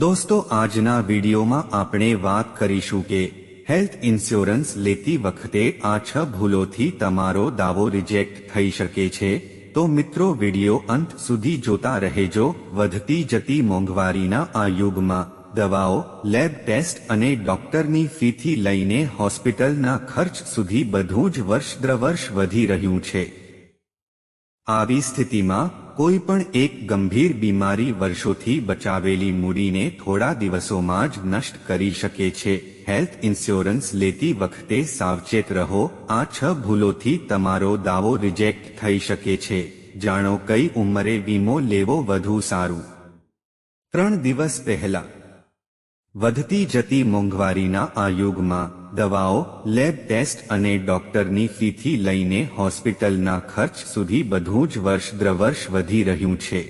દોસ્તો, આજના વિડીયોમાં આપણે વાત કરીશું કે હેલ્થ ઇન્સ્યોરન્સ લેતી વખતે આ છ ભૂલોથી તમારો દાવો રિજેક્ટ થઈ શકે છે. તો મિત્રો, વીડિયો અંત સુધી જોતા રહેજો. વધતી જતી મોંઘવારીના આ યુગમાં દવાઓ, લેબ ટેસ્ટ અને ડોક્ટરની ફીથી લઈને હોસ્પિટલના ખર્ચ સુધી બધું જ વર્ષ દર વર્ષ વધી રહ્યું છે. આવી સ્થિતિમાં કોઈ પણ એક ગંભીર બીમારી વર્ષોથી બચાવેલી મૂડીને થોડા દિવસોમાં જ નષ્ટ કરી શકે છે. હેલ્થ ઇન્સ્યોરન્સ લેતી વખતે સાવચેત રહો. આ છ ભૂલોથી તમારો દાવો રિજેક્ટ થઈ શકે છે. જાણો કઈ ઉંમરે વીમો લેવો વધુ સારું. ત્રણ દિવસ પહેલા. વધતી જતી મોંઘવારીના આ યુગમાં દવાઓ લેબ ટેસ્ટ અને ડોક્ટરની ફીથી લઈને હોસ્પિટલના ખર્ચ સુધી બધું જ વર્ષ દ્રવર્ષ વધી રહ્યું છે.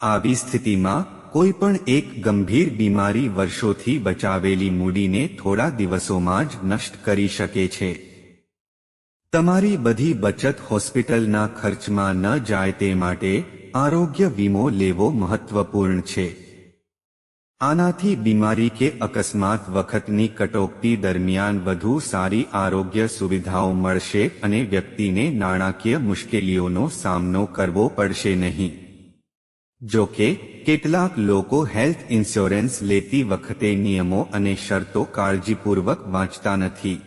આવી સ્થિતિમાં કોઈ પણ એક ગંભીર બીમારી વર્ષોથી બચાવેલી મૂડીને થોડા દિવસોમાં જ નષ્ટ કરી શકે છે. તમારી બધી બચત હોસ્પિટલના ખર્ચમાં ન જાય તે માટે આરોગ્ય વીમો લેવો મહત્વપૂર્ણ છે. આનાથી બીમારી કે અકસ્માત વખતની કટોકટી દરમિયાન વધુ સારી આરોગ્ય સુવિધાઓ મળશે અને વ્યક્તિને નાણાકીય મુશ્કેલીઓનો સામનો કરવો પડશે નહીં. જો કે કેટલાક લોકો હેલ્થ ઇન્સ્યોરન્સ લેતી વખતે નિયમો અને શરતો કાળજીપૂર્વક વાંચતા નથી.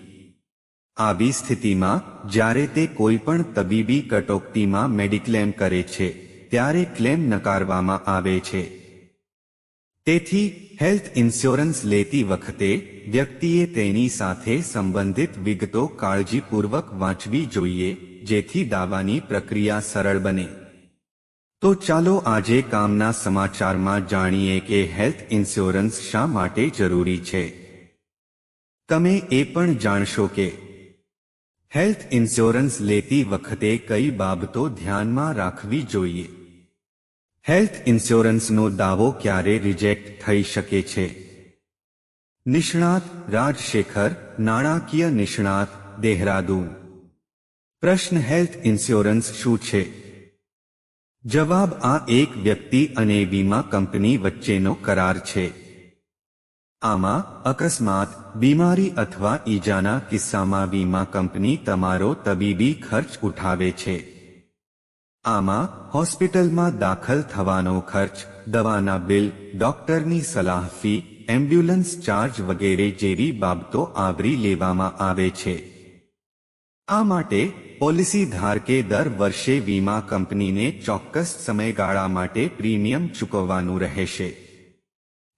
આવી સ્થિતિમાં, જ્યારે તે કોઈપણ તબીબી કટોકટીમાં મેડિક્લેમ કરે છે, ત્યારે ક્લેમ નકારવામાં આવે છે. તેથી હેલ્થ ઇન્સ્યોરન્સ લેતી વખતે વ્યક્તિએ તેની સાથે સંબંધિત વિગતો કાળજીપૂર્વક વાંચવી જોઈએ, જેથી દાવાની પ્રક્રિયા સરળ બને. તો ચાલો આજે કામના સમાચારમાં જાણીએ કે હેલ્થ ઇન્સ્યોરન્સ શા માટે જરૂરી છે. તમે એ પણ જાણશો કે હેલ્થ ઇન્સ્યોરન્સ લેતી વખતે કઈ બાબતો ધ્યાનમાં રાખવી જોઈએ. હેલ્થ ઇન્સ્યોરન્સનો દાવો ક્યારે રિજેક્ટ થઈ શકે છે? નિષ્ણાત રાજશેખર, નાણાકીય નિષ્ણાત, દેહરાદૂન. પ્રશ્ન હેલ્થ ઇન્સ્યોરન્સ શું છે? જવાબ આ એક વ્યક્તિ અને વીમા કંપની વચ્ચેનો કરાર છે. આમાં અકસ્માત, બીમારી અથવા ઈજાના કિસ્સામાં વીમા કંપની તમારો તબીબી ખર્ચ ઉઠાવે છે. આમાં હોસ્પિટલમાં દાખલ થવાનો ખર્ચ, દવાના બિલ, ડોક્ટરની સલાહ ફી, એમ્બ્યુલન્સ ચાર્જ વગેરે જેવી બાબતો આવરી લેવામાં આવે છે. આ માટે પોલિસી ધારકે દર વર્ષે વીમા કંપનીને ચોક્કસ સમયગાળા માટે પ્રીમિયમ ચૂકવવાનું રહેશે.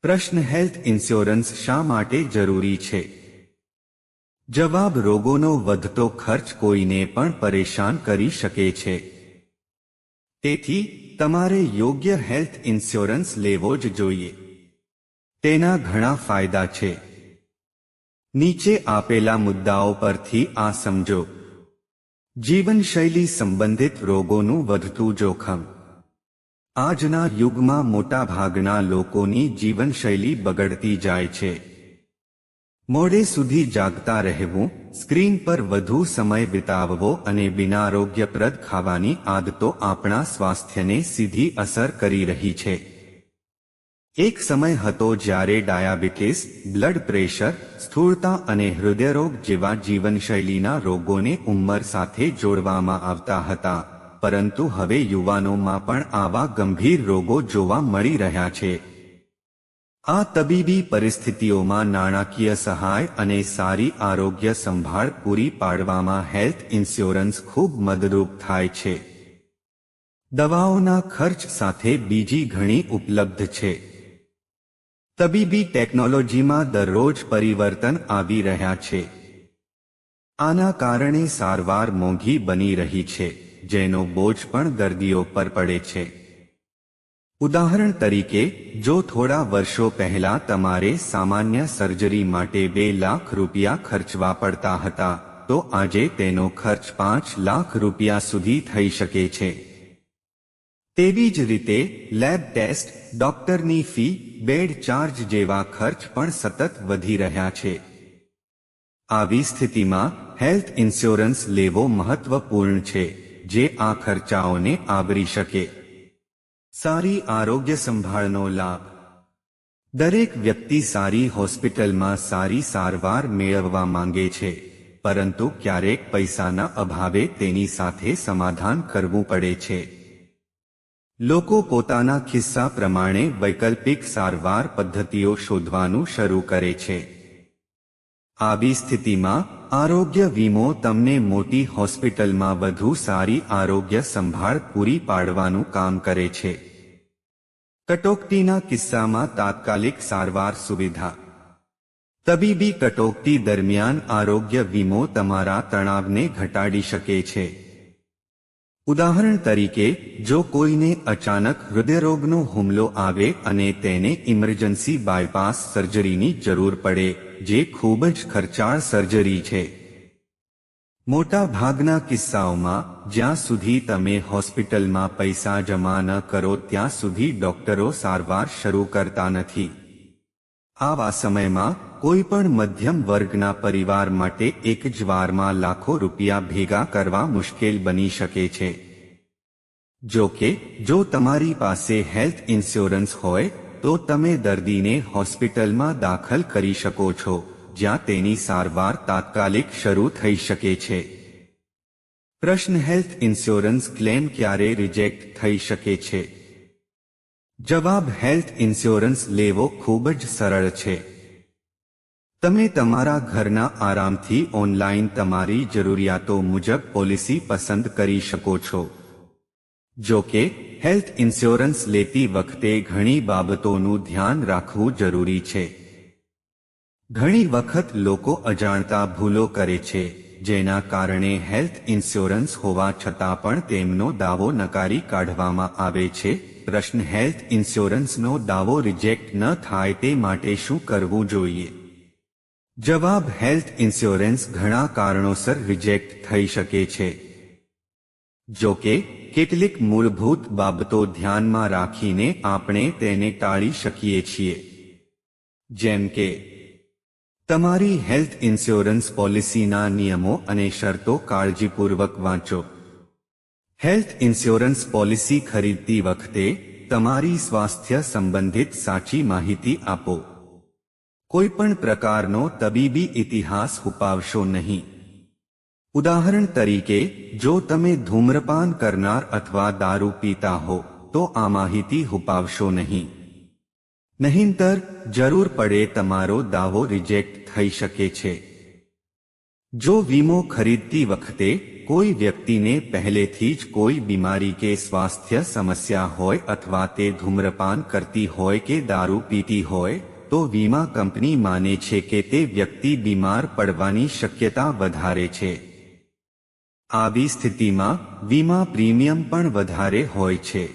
પ્રશ્ન હેલ્થ ઇન્સ્યોરન્સ શા માટે જરૂરી છે? જવાબ રોગોનો વધતો ખર્ચ કોઈને પણ પરેશાન કરી શકે છે. તેથી તમારે યોગ્ય હેલ્થ ઇન્સ્યોરન્સ લેવો જ જોઈએ. તેના ઘણા ફાયદા છે. નીચે આપેલા મુદ્દાઓ પરથી આ સમજો. જીવનશૈલી સંબંધિત રોગોનું વધતું જોખમ. આજના યુગમાં મોટાભાગના લોકોની જીવનશૈલી બગડતી જાય છે. મોડે સુધી જાગતા રહેવું, સ્ક્રીન પર વધુ સમય વિતાવવો અને બિનારોગ્યપ્રદ ખાવાની આદતો આપણા સ્વાસ્થ્યને સીધી અસર કરી રહી છે. એક સમય હતો જ્યારે ડાયાબિટીસ, બ્લડ પ્રેશર, સ્થૂળતા અને હૃદયરોગ જેવા જીવનશૈલીના રોગોને ઉંમર સાથે જોડવામાં આવતા હતા. પરંતુ હવે યુવાનોમાં પણ આવા ગંભીર રોગો જોવા મળી રહ્યા છે. આ તબીબી પરિસ્થિતિઓમાં નાણાકીય સહાય અને સારી આરોગ્ય સંભાળ પૂરી પાડવામાં હેલ્થ ઇન્સ્યોરન્સ ખૂબ મદદરૂપ થાય છે. દવાઓના ખર્ચ સાથે બીજી ઘણી ઉપલબ્ધ છે. તબીબી ટેકનોલોજીમાં દરરોજ પરિવર્તન આવી રહ્યા છે. આના કારણે સારવાર મોંઘી બની રહી છે, જેનો બોજ પણ દર્દીઓ પર પડે છે. ઉદાહરણ તરીકે, જો થોડા વર્ષો પહેલા તમારે સામાન્ય સર્જરી માટે બે લાખ રૂપિયા ખર્ચવા પડતા હતા, તો આજે તેનો ખર્ચ પાંચ લાખ રૂપિયા સુધી થઈ શકે છે. તેવી જ રીતે, લેબ ટેસ્ટ, ડોક્ટરની ફી, બેડ ચાર્જ જેવા ખર્ચ પણ સતત વધી રહ્યા છે. આવી સ્થિતિમાં, હેલ્થ ઇન્સ્યોરન્સ લેવો મહત્વપૂર્ણ છે, જે આ ખર્ચાઓને આવરી શકે. સારી આરોગ્ય સંભાળનો લાભ. દરેક વ્યક્તિ સારી હોસ્પિટલમાં સારી સારવાર મેળવવા માંગે છે, પરંતુ ક્યારેક પૈસાના અભાવે તેની સાથે સમાધાન કરવું પડે છે. લોકો પોતાના ખિસ્સા પ્રમાણે વૈકલ્પિક સારવાર પદ્ધતિઓ શોધવાનું શરૂ કરે છે. આવી સ્થિતિમાં આરોગ્ય વીમો તમને મોટી હોસ્પિટલમાં વધુ સારી આરોગ્ય સંભાળ પૂરી પાડવાનું કામ કરે છે. કટોકટીના કિસ્સામાં તાત્કાલિક સારવાર સુવિધા. તબીબી કટોકટી દરમિયાન આરોગ્ય વીમો તમારા તણાવને ઘટાડી શકે છે. ઉદાહરણ તરીકે, જો કોઈને અચાનક હૃદયરોગનો હુમલો આવે અને તેને ઇમરજન્સી બાયપાસ સર્જરીની જરૂર પડે, જે ખૂબ જ ખર્ચાળ સર્જરી છે. મોટા ભાગના કિસ્સાઓમાં, જ્યાં સુધી તમે હોસ્પિટલમાં પૈસા જમા ન કરો, ત્યાં સુધી ડોક્ટરો સારવાર શરૂ કરતા નથી. આવા સમયમાં કોઈ પણ મધ્યમ વર્ગના પરિવાર માટે એક જ વારમાં લાખો રૂપિયા ભેગા કરવા મુશ્કેલ બની શકે છે. જો કે, જો તમારી પાસે હેલ્થ ઇન્સ્યોરન્સ હોય, તો તમે દર્દીને હોસ્પિટલમાં દાખલ કરી શકો છો, જ્યાં તેની સારવાર તાત્કાલિક શરૂ થઈ શકે છે. પ્રશ્ન હેલ્થ ઇન્સ્યોરન્સ ક્લેમ ક્યારે રિજેક્ટ થઈ શકે છે? જવાબ હેલ્થ ઇન્સ્યોરન્સ લેવો ખૂબ જ સરળ છે. તમે તમારા ઘરના આરામથી ઓનલાઈન તમારી જરૂરિયાતો મુજબ પોલિસી પસંદ કરી શકો છો. જો કે, હેલ્થ ઇન્સ્યોરન્સ લેતી વખતે ઘણી બાબતોનું ધ્યાન રાખવું જરૂરી છે. ઘણી વખત લોકો અજાણતા ભૂલો કરે છે, જેના કારણે હેલ્થ ઇન્સ્યોરન્સ હોવા છતાં પણ તેમનો દાવો નકારી કાઢવામાં આવે છે. પ્રશ્ન હેલ્થ ઇન્સ્યોરન્સનો દાવો રિજેક્ટ ન થાય તે માટે શું કરવું જોઈએ? જવાબ હેલ્થ ઇન્સ્યોરન્સ ઘણા કારણોસર રિજેક્ટ થઈ શકે છે. જો કે, કેટલીક મૂળભૂત બાબતો ધ્યાનમાં રાખીને આપણે તેને ટાળી શકીએ છીએ. જેમ કે, તમારી હેલ્થ ઇન્સ્યોરન્સ પોલિસીના નિયમો અને શરતો કાળજીપૂર્વક વાંચો. હેલ્થ ઇન્સ્યોરન્સ પોલિસી ખરીદતી વખતે તમારી સ્વાસ્થ્ય સંબંધિત સાચી માહિતી આપો. કોઈપણ પ્રકારનો તબીબી ઇતિહાસ છુપાવશો નહીં. ઉદાહરણ તરીકે, જો તમે ધૂમ્રપાન કરનાર અથવા દારૂ પીતા હો, તો આ માહિતી છુપાવશો નહીં. નહીંતર, જરૂર પડે તમારો દાવો રિજેક્ટ થઈ શકે છે. જો વીમો ખરીદતી વખતે કોઈ વ્યક્તિને પહેલેથી જ કોઈ બીમારી કે સ્વાસ્થ્ય સમસ્યા હોય અથવા તે ધૂમ્રપાન કરતી હોય કે દારૂ પીતી હોય તો વીમા કંપની માને છે કે તે વ્યક્તિ બીમાર પડવાની શક્યતા વધારે છે. આવી સ્થિતિમાં વીમા પ્રીમિયમ પણ વધારે હોય છે.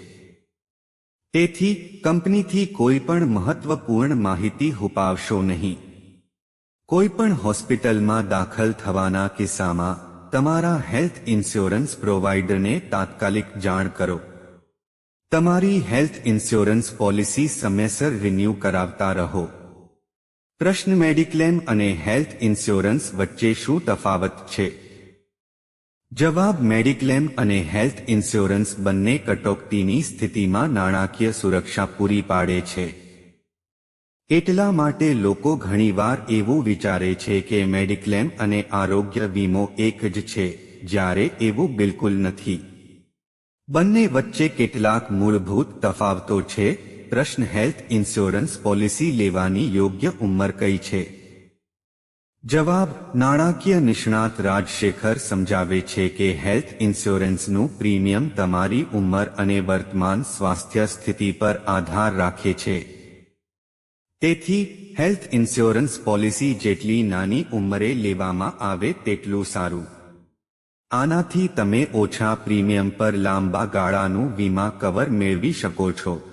તેથી કંપનીથી કોઈ પણ મહત્વપૂર્ણ માહિતી હુપાવશો નહીં. કોઈ પણ હોસ્પિટલમાં દાખલ થવાના કિસ્સામાં તમારા હેલ્થ ઇન્સ્યોરન્સ પ્રોવાઇડરને તાત્કાલિક જાણ કરો. તમારી હેલ્થ ઇન્સ્યોરન્સ પોલિસી સમયસર રિન્યૂ કરાવતા રહો. પ્રશ્ન મેડિક્લેમ અને હેલ્થ ઇન્સ્યોરન્સ વચ્ચે શું તફાવત છે? જવાબ મેડિક્લેમ અને હેલ્થ ઇન્સ્યોરન્સ બંને કટોકટીની સ્થિતિમાં નાણાકીય સુરક્ષા પૂરી પાડે છે. એટલા માટે લોકો ઘણીવાર એવું વિચારે છે કે મેડિક્લેમ અને આરોગ્ય વીમો એક જ છે, જ્યારે એવું બિલકુલ નથી. બંને વચ્ચે કેટલાક મૂળભૂત તફાવતો છે. પ્રશ્ન હેલ્થ ઇન્સ્યોરન્સ પોલિસી લેવાની યોગ્ય ઉંમર કઈ છે? જવાબ, નાણાકીય નિષ્ણાત રાજશેખર સમજાવે છે કે હેલ્થ ઇન્સ્યોરન્સનું પ્રીમિયમ તમારી ઉંમર અને વર્તમાન સ્વાસ્થ્ય સ્થિતિ પર આધાર રાખે છે. તેથી, હેલ્થ ઇન્સ્યોરન્સ પોલિસી જેટલી નાની ઉંમરે લેવામાં આવે તેટલું સારું. આનાથી તમે ઓછા પ્રીમિયમ પર લાંબા ગાળાનું વીમા કવર મેળવી શકો છો.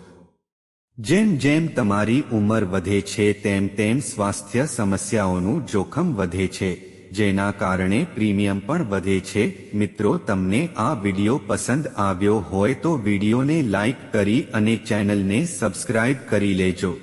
જેમ જેમ તમારી ઉંમર વધે છે, તેમ તેમ સ્વાસ્થ્ય સમસ્યાઓનું જોખમ વધે છે. જેના કારણે પ્રીમિયમ પણ વધે છે. મિત્રો, તમને આ વિડિયો પસંદ આવ્યો હોય તો વિડિયોને લાઇક કરી અને ચેનલને સબસ્ક્રાઇબ કરી લેજો.